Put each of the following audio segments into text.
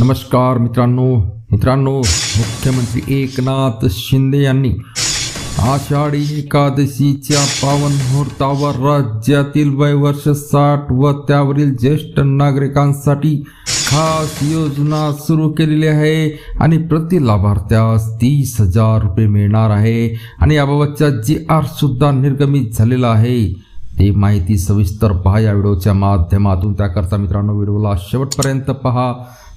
नमस्कार मित्रांनो मित्रांनो मुख्यमंत्री एकनाथ शिंदे यांनी आषाढी एकादशीच्या पावन मुहूर्तावर राज्यातील वयवर्ष साठ व त्यावरील ज्येष्ठ नागरिकांसाठी खास योजना सुरू केलेली आहे आणि प्रति लाभार्थ्यास तीस हजार रुपये मिळणार आहे. आणि याबाबतचा जी आर सुद्धा निर्गमित झालेला आहे. ते माहिती सविस्तर पहा या व्हिडिओच्या माध्यमातून. त्याकरता मित्रांनो व्हिडिओला शेवटपर्यंत पहा.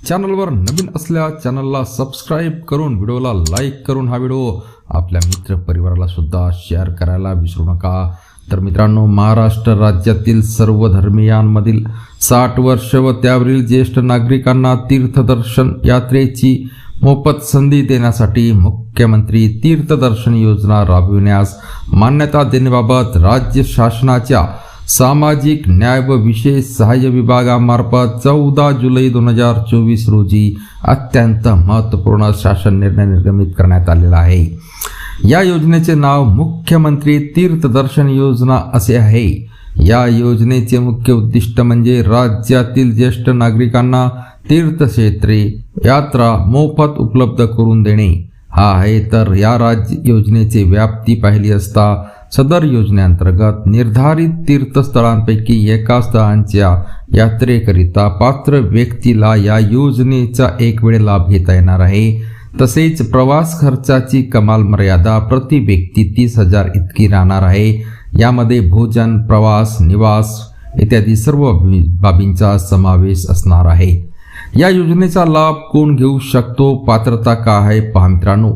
चॅनलवर नवीन असल्या चॅनलला सबस्क्राईब करून व्हिडिओला लाईक करून हा व्हिडिओ आपल्या मित्र परिवाराला सुद्धा शेअर करायला विसरू नका. तर मित्रांनो महाराष्ट्र राज्यातील सर्व धर्मीयांमधील साठ वर्ष व त्यावरील ज्येष्ठ नागरिकांना तीर्थदर्शन यात्रेची मोफत संधी देण्यासाठी मुख्यमंत्री तीर्थदर्शन योजना राबविण्यास मान्यता देण्याबाबत राज्य शासनाच्या सामाजिक न्याय व विशेष सहाय्य विभागामार्फत चौदा जुलै दोन हजार चोवीस रोजी अत्यंत महत्त्वपूर्ण शासन निर्णय निर्गमित करण्यात आलेला आहे. या योजनेचे नाव मुख्यमंत्री तीर्थदर्शन योजना असे आहे. या योजनेचे मुख्य उद्दिष्ट म्हणजे राज्यातील ज्येष्ठ नागरिकांना तीर्थक्षेत्रे यात्रा मोफत उपलब्ध करून देणे. हा आहे तर या राज्य योजनेची व्याप्ती पाहिली असता सदर योजनेअंतर्गत निर्धारित तीर्थस्थळांपैकी एका स्थळांच्या यात्रेकरिता पात्र व्यक्तीला या योजनेचा एक वेळ लाभ घेता येणार आहे. तसेच प्रवास खर्चाची कमाल मर्यादा प्रति व्यक्ती तीस हजार इतकी राहणार आहे. यामध्ये भोजन प्रवास निवास इत्यादी सर्व बाबींचा समावेश असणार आहे. या योजनेचा लाभ कोण घेऊ शकतो? पात्रता का आहे? पहा मित्रांनो.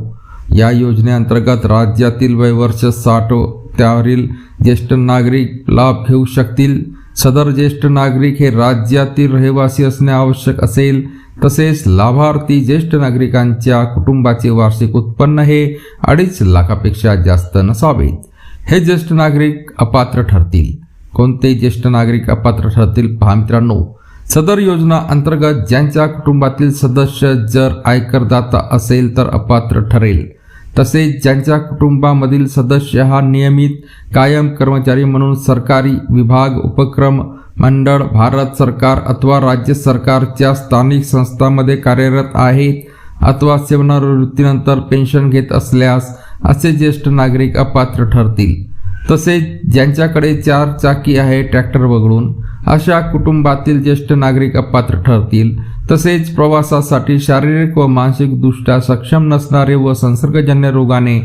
या योजनेअंतर्गत राज्यातील वयवर्ष साठ त्यावरील ज्येष्ठ नागरिक लाभ घेऊ शकतील. सदर ज्येष्ठ नागरिक हे राज्यातील रहिवासी असणे आवश्यक असेल. तसेच लाभार्थी ज्येष्ठ नागरिकांच्या कुटुंबाचे वार्षिक उत्पन्न हे अडीच लाखापेक्षा जास्त नसावेत. हे ज्येष्ठ नागरिक अपात्र ठरतील. कोणते ज्येष्ठ नागरिक अपात्र ठरतील पहा मित्रांनो. सदर योजना अंतर्गत ज्यांच्या कुटुंबातील सदस्य जर आयकरदाता असेल तर अपात्र ठरेल. तसेच ज्यांच्या कुटुंबामधील सदस्य हा नियमित कायम कर्मचारी म्हणून सरकारी विभाग उपक्रम मंडळ भारत सरकार अथवा राज्य सरकारच्या स्थानिक संस्थांमध्ये कार्यरत आहेत अथवा सेवनावृत्तीनंतर पेन्शन घेत असल्यास असे ज्येष्ठ नागरिक अपात्र ठरतील. तसेच ज्यांच्याकडे चार चाकी आहे ट्रॅक्टर वगळून अशा कुटुंबातील ज्येष्ठ नागरिक अपात्र ठरतील. तसेच प्रवासासाठी शारीरिक व मानसिकदृष्ट्या सक्षम नसणारे व संसर्गजन्य रोगाने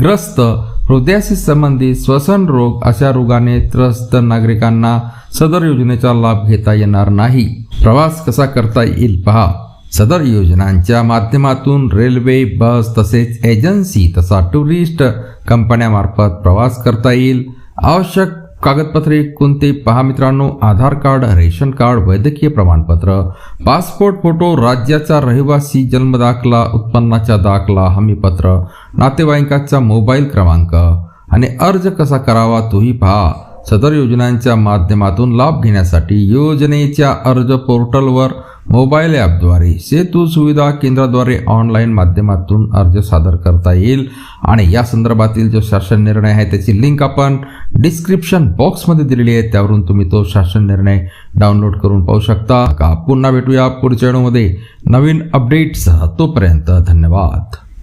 ग्रस्त हृदयाशी संबंधित श्वसन रोग अशा रोगाने त्रस्त नागरिकांना सदर योजनेचा लाभ घेता येणार नाही. प्रवास कसा करता येईल पहा. सदर योजनांच्या माध्यमातून रेल्वे बस तसेच एजन्सी तसा टुरिस्ट कंपन्यामार्फत प्रवास करता येईल. आवश्यक कागदपत्रे कोणते? पहा मित्रांनो आधार कार्ड रेशन कार्ड वैद्यकीय प्रमाणपत्र पासपोर्ट फोटो राज्याचा रहिवासी जन्मदाखला उत्पन्नाचा दाखला हमीपत्र नातेवाईकाचा मोबाईल क्रमांक आणि अर्ज कसा करावा तोही पहा. सदर योजनांच्या माध्यमातून लाभ घेण्यासाठी योजनेच्या अर्ज पोर्टलवर मोबाईल ॲपद्वारे सेतू सुविधा केंद्राद्वारे ऑनलाईन माध्यमातून अर्ज सादर करता येईल. आणि या संदर्भातील जो शासन निर्णय आहे त्याची लिंक आपण डिस्क्रिप्शन बॉक्समध्ये दिलेली आहे. त्यावरून तुम्ही तो शासन निर्णय डाउनलोड करून पाहू शकता. का? पुन्हा भेटूया पुढच्या व्हिडिओमध्ये. नवीन अपडेट्सह तोपर्यंत धन्यवाद.